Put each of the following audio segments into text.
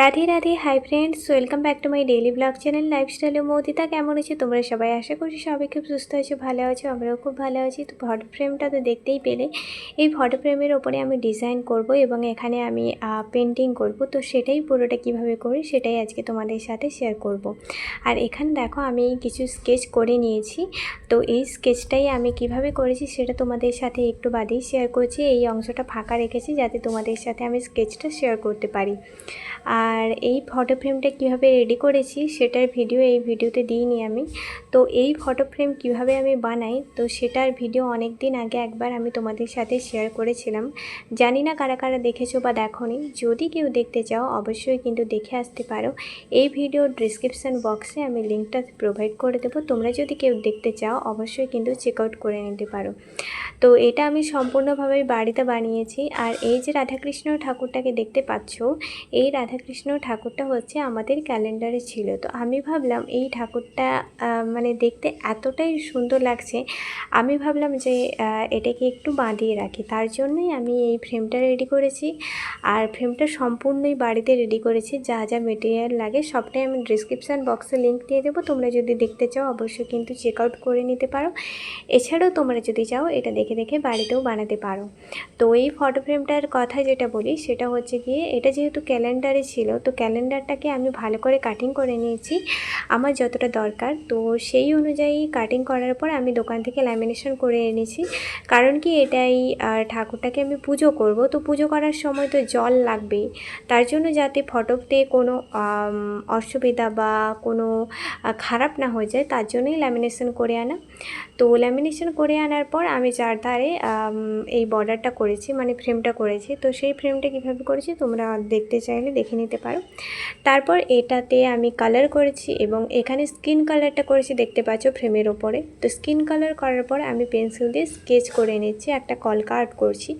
Radhe Radhe hi friends welcome back to my daily blog channel লাইফস্টাইলে মৌদিতা। কেমন আছে তোমরা সবাই? আশা করছি সবাই খুব সুস্থ আছো, ভালো আছো, আমরাও খুব ভালো আছি। তো ফটো ফ্রেমটা তো দেখতেই পেলে। এই ফটো ফ্রেমের ওপরে আমি ডিজাইন করব এবং এখানে আমি পেন্টিং করব। তো সেটাই পুরোটা কীভাবে করি সেটাই আজকে তোমাদের সাথে শেয়ার করব। আর এখানে দেখো আমি কিছু স্কেচ করে নিয়েছি। তো এই স্কেচটাই আমি কীভাবে করেছি সেটা তোমাদের সাথে একটু বাদেই শেয়ার করছি। এই অংশটা ফাঁকা রেখেছি যাতে তোমাদের সাথে আমি স্কেচটা শেয়ার করতে পারি। আর এই ফটো ফ্রেমটা কীভাবে রেডি করেছি সেটার ভিডিও এই ভিডিওতে দিইনি আমি। তো এই ফটো ফ্রেম কীভাবে আমি বানাই, তো সেটার ভিডিও অনেক দিন আগে একবার আমি তোমাদের সাথে শেয়ার করেছিলাম। জানি না কারা কারা দেখেছ বা দেখোনি, যদি কেউ দেখতে চাও অবশ্যই কিন্তু দেখে আসতে পারো। এই ভিডিও ডিসক্রিপশান বক্সে আমি লিঙ্কটা প্রোভাইড করে দেবো। তোমরা যদি কেউ দেখতে চাও অবশ্যই কিন্তু চেক আউট করে নিতে পারো। তো এটা আমি সম্পূর্ণভাবে বাড়িতে বানিয়েছি। আর এই যে রাধাকৃষ্ণ ঠাকুরটাকে দেখতে পাচ্ছ, এই রাধাকৃষ্ণ ঠাকুরটা হচ্ছে আমাদের ক্যালেন্ডারে ছিল। তো আমি ভাবলাম এই ঠাকুরটা মানে দেখতে এতটাই সুন্দর লাগছে, আমি ভাবলাম যে এটাকে একটু বাঁধিয়ে রাখি। তার জন্যই আমি এই ফ্রেমটা রেডি করেছি। আর ফ্রেমটা সম্পূর্ণই বাড়িতে রেডি করেছি। যা যা মেটেরিয়াল লাগে সবটাই আমি ডিসক্রিপশান বক্সে লিঙ্ক দিয়ে দেবো। তোমরা যদি দেখতে চাও, অবশ্যই কিন্তু চেক আউট করে নিতে পারো। এছাড়াও তোমরা যদি চাও, এটা দেখে দেখে বাড়িতেও বানাতে পারো। তো এই ফটো ফ্রেমটার কথা যেটা বলি, সেটা হচ্ছে গিয়ে, এটা যেহেতু ক্যালেন্ডারে ছিল তো ক্যালেন্ডারটাকে আমি ভালো করে কাটিং করে নিয়েছি আমার যতটা দরকার। তো সেই অনুযায়ী কাটিং করার পর আমি দোকান থেকে ল্যামিনেশন করে এনেছি। কারণ কি এটাই ঠাকুরটাকে আমি পুজো করব। তো পুজো করার সময় তো জল লাগবেই। তার জন্য যাতে ফটোতে কোনো অসুবিধা বা কোনো খারাপ না হয়ে যায় তার জন্যই ল্যামিনেশন করে আনা। তো ল্যামিনেশন করে আনার পর আমি চারধারে আম, এই বর্ডারটা করেছি মানে ফ্রেমটা করেছি। তো সেই ফ্রেমটা কীভাবে করেছি তোমরা দেখতে চাইলে দেখে নিতে পারো। তারপর এটাতে আমি কালার করেছি এবং এখানে স্কিন কালারটা করেছি, দেখতে পাচ্ছ ফ্রেমের ওপরে তো স্কিন কালার করার পর আমি পেন্সিল দিয়ে স্কেচ করে নিচ্ছি, একটা কলকা আর্ট করছি।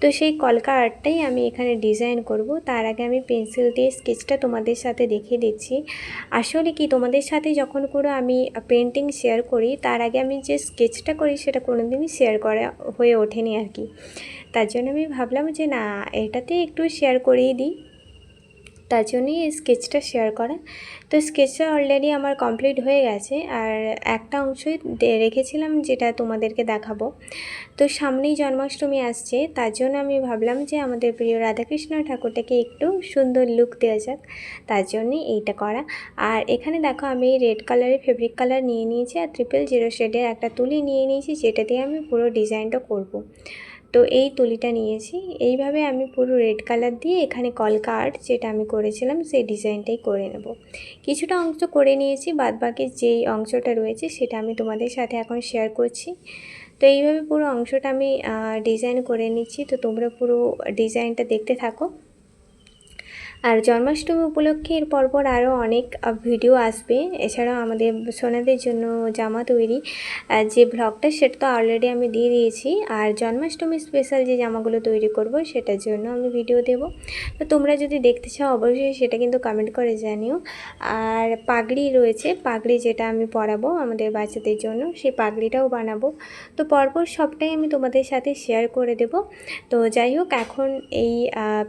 তো সেই কলকা আর্টটাই আমি এখানে ডিজাইন করব। তার আগে আমি পেন্সিল দিয়ে স্কেচটা তোমাদের সাথে দেখিয়ে দিচ্ছি। আসলে কি, তোমাদের সাথে যখন করে আমি পেন্টিং শেয়ার করি, তার আগে আমি যে স্কেচটা করি, সেটা কোনো দিনই শেয়ার করা হয়ে ওঠেনি আর কি। তার জন্য আমি ভাবলাম যে না এটাতে একটু শেয়ার করেই দিই। তার জন্যই এই স্কেচটা শেয়ার করা তো স্কেচটা অলরেডি আমার কমপ্লিট হয়ে গেছে। আর একটা অংশই রেখেছিলাম যেটা তোমাদেরকে দেখাবো। তো সামনেই জন্মাষ্টমী আসছে। তার জন্য আমি ভাবলাম যে আমাদের প্রিয় রাধাকৃষ্ণ ঠাকুরটাকে একটু সুন্দর লুক দেওয়া যাক। তার জন্যই এইটা করা। আর এখানে দেখো আমি রেড কালারের ফেব্রিক কালার নিয়ে নিয়েছি আর ট্রিপল জিরো শেডের একটা তুলি নিয়ে নিয়েছি। যেটা দিয়ে আমি পুরো ডিজাইনটা করব। তো এই তুলিটা নিয়েছি। এইভাবে আমি পুরো রেড কালার দিয়ে এখানে কলকা যেটা আমি করেছিলাম, সেই ডিজাইনটাই করে নেব। কিছুটা অংশ করে নিয়েছি, বাদবাকি যেই অংশটা রয়েছে সেটা আমি তোমাদের সাথে এখন শেয়ার করছি। তো এইভাবে পুরো অংশটা আমি ডিজাইন করে নিচ্ছি। তো তোমরা পুরো ডিজাইনটা দেখতে থাকো। আর জন্মাষ্টমী উপলক্ষে এর পরপর আরও অনেক ভিডিও আসবে। এছাড়াও আমাদের সোনাদের জন্য জামা তৈরি। যে ব্লগটা সেটা তো অলরেডি আমি দিয়ে দিয়েছি। আর জন্মাষ্টমী স্পেশাল যে জামাগুলো তৈরি করব সেটার জন্য আমি ভিডিও দেব। তো তোমরা যদি দেখতে চাও, অবশ্যই সেটা কিন্তু কমেন্ট করে জানিও। আর পাগড়ি রয়েছে, পাগড়ি যেটা আমি পরাবো আমাদের বাচ্চাদের জন্য, সেই পাগড়িটাও বানাবো। তো পরপর সবটাই আমি তোমাদের সাথে শেয়ার করে দেব। তো যাই হোক, এখন এই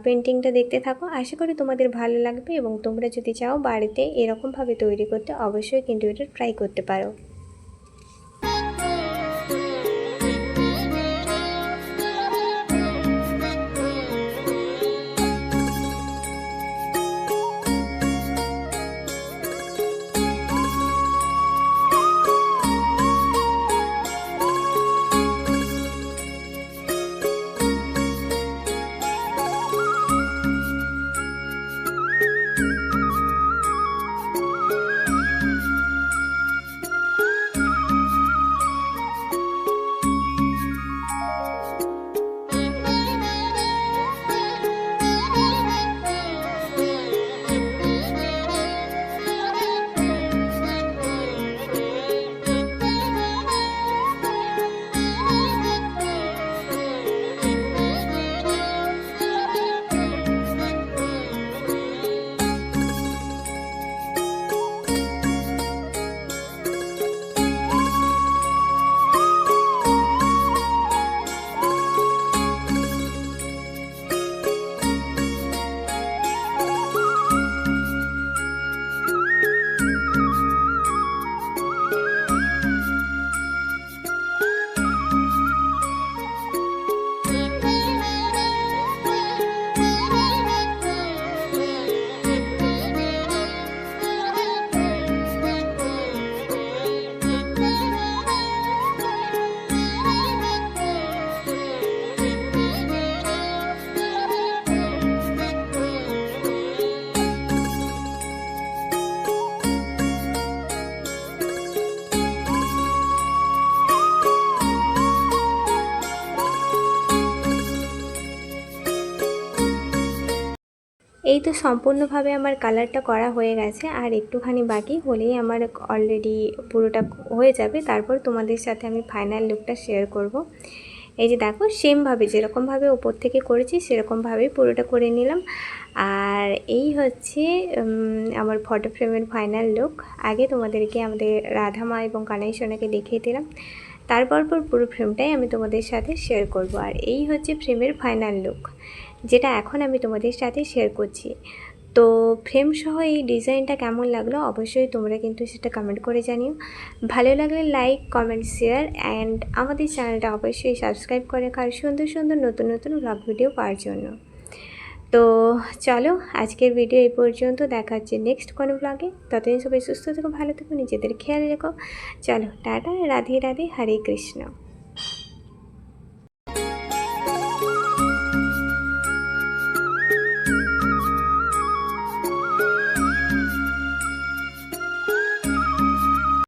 পেন্টিংটা দেখতে থাকো। আশা করি তোমাদের ভালো লাগবে এবং তোমরা যদি চাও বাড়িতে এরকমভাবে তৈরি করতে অবশ্যই কিন্তু এটা ট্রাই করতে পারো। এই তো সম্পূর্ণভাবে আমার কালারটা করা হয়ে গেছে, আর একটুখানি বাকি হলেই আমার অলরেডি পুরোটা হয়ে যাবে। তারপর তোমাদের সাথে আমি ফাইনাল লুকটা শেয়ার করব। এই যে দেখো সেমভাবে যেরকমভাবে ওপর থেকে করেছি, সেরকমভাবেই পুরোটা করে নিলাম। আর এই হচ্ছে আমার ফটো ফ্রেমের ফাইনাল লুক আগে তোমাদেরকে আমাদের রাধামা এবং কানাই সোনাকে দেখিয়ে দিলাম। তারপর পর পুরো ফ্রেমটাই আমি তোমাদের সাথে শেয়ার করব। আর এই হচ্ছে ফ্রেমের ফাইনাল লুক যেটা এখন আমি তোমাদের সাথে শেয়ার করছি। তো ফ্রেম সহ এই ডিজাইনটা কেমন লাগল অবশ্যই তোমরা কিন্তু সেটা কমেন্ট করে জানিও। ভালো লাগলে লাইক কমেন্ট শেয়ার অ্যান্ড আমাদের চ্যানেলটা অবশ্যই সাবস্ক্রাইব করে কার সুন্দর সুন্দর নতুন নতুন ব্লগ ভিডিও পাওয়ার জন্য। তো চলো আজকের ভিডিও এই পর্যন্ত, দেখা হচ্ছে নেক্সট কোনো ব্লগে ততদিন সবাই সুস্থ থেকো, ভালো থেকো, নিজেদের খেয়াল রেখো। চলো টাটা, রাধে রাধে, হরে কৃষ্ণ।